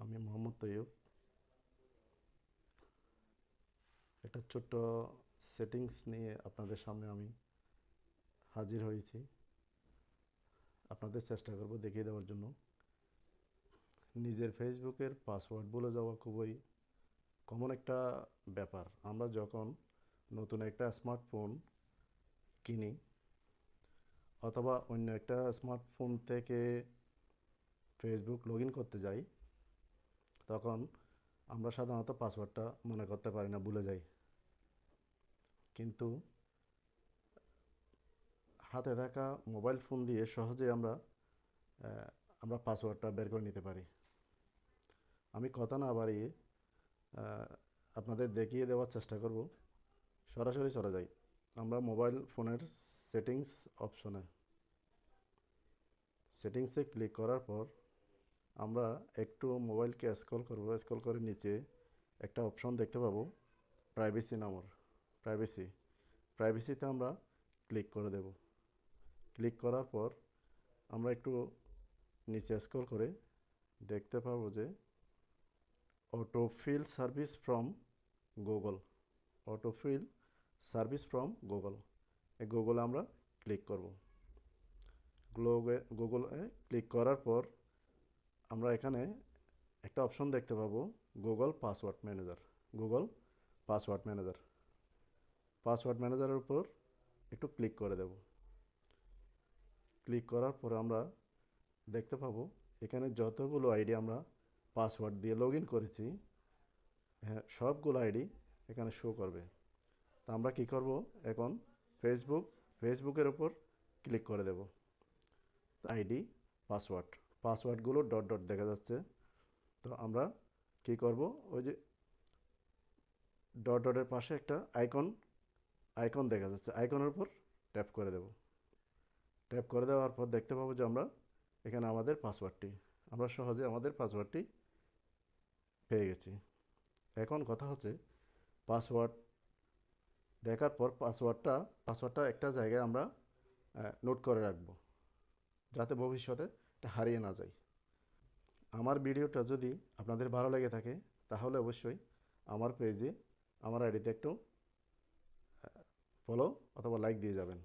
আমি মোহাম্মদ তৈয়ব একটা ছোট্ট সেটিংস নিয়ে আপনাদের সামনে আমি হাজির হয়েছি। আপনাদের চেষ্টা করব দেখিয়ে দেওয়ার জন্য। নিজের ফেসবুকের পাসওয়ার্ড বলে যাওয়া খুবই কমন একটা ব্যাপার। আমরা যখন নতুন একটা স্মার্টফোন কিনি অথবা অন্য একটা স্মার্টফোন থেকে ফেসবুক লগ করতে যাই তখন আমরা সাধারণত পাসওয়ার্ডটা মনে করতে পারি না, ভুলে যাই। কিন্তু হাতে থাকা মোবাইল ফোন দিয়ে সহজে আমরা আমরা পাসওয়ার্ডটা বের করে নিতে পারি। আমি কথা না বাড়িয়ে আপনাদের দেখিয়ে দেওয়ার চেষ্টা করব। সরাসরি চলে যাই। আমরা মোবাইল ফোনের সেটিংস অপশনে। সেটিংসে ক্লিক করার পর আমরা একটু মোবাইলকে স্ক্রল করব স্ক্রল করে নিচে একটা অপশন দেখতে পাবো প্রাইভেসি নামর প্রাইভেসি প্রাইভেসিতে আমরা ক্লিক করে দেব। ক্লিক করার পর আমরা একটু নিচে স্ক্রল করে দেখতে পাবো যে autofill service from Google autofill service from Google এই গুগলে আমরা ক্লিক করব। গুগলে ক্লিক করার পর আমরা এখানে একটা অপশন দেখতে পাবো Google password manager Google password manager password ম্যানেজারের উপর একটু ক্লিক করে দেব। ক্লিক করার পর আমরা দেখতে পাবো, এখানে যতগুলো আইডি আমরা পাসওয়ার্ড দিয়ে লগ করেছি হ্যাঁ সবগুলো আইডি এখানে শো করবে। তা আমরা কি করব? এখন ফেসবুক ফেসবুকের উপর ক্লিক করে দেব। আইডি পাসওয়ার্ড পাসওয়ার্ডগুলো ডট ডট দেখা যাচ্ছে। তো আমরা কি করব? ওই যে ডট ডটের পাশে একটা আইকন আইকন দেখা যাচ্ছে। আইকনের উপর ট্যাপ করে দেব। ট্যাপ করে দেওয়ার পর দেখতে পাবো যে আমরা এখানে আমাদের পাসওয়ার্ডটি, আমরা সহজে আমাদের পাসওয়ার্ডটি পেয়ে গেছি। এখন কথা হচ্ছে পাসওয়ার্ড দেখার পর পাসওয়ার্ডটা পাসওয়ার্ডটা একটা জায়গায় আমরা নোট করে রাখব। যাতে ভবিষ্যতে হারিয়ে না যায় আমার ভিডিওটা যদি আপনাদের ভালো লেগে থাকে, তাহলে অবশ্যই আমার পেজে আমার আইডিতে একটু ফলো অথবা লাইক দিয়ে যাবেন।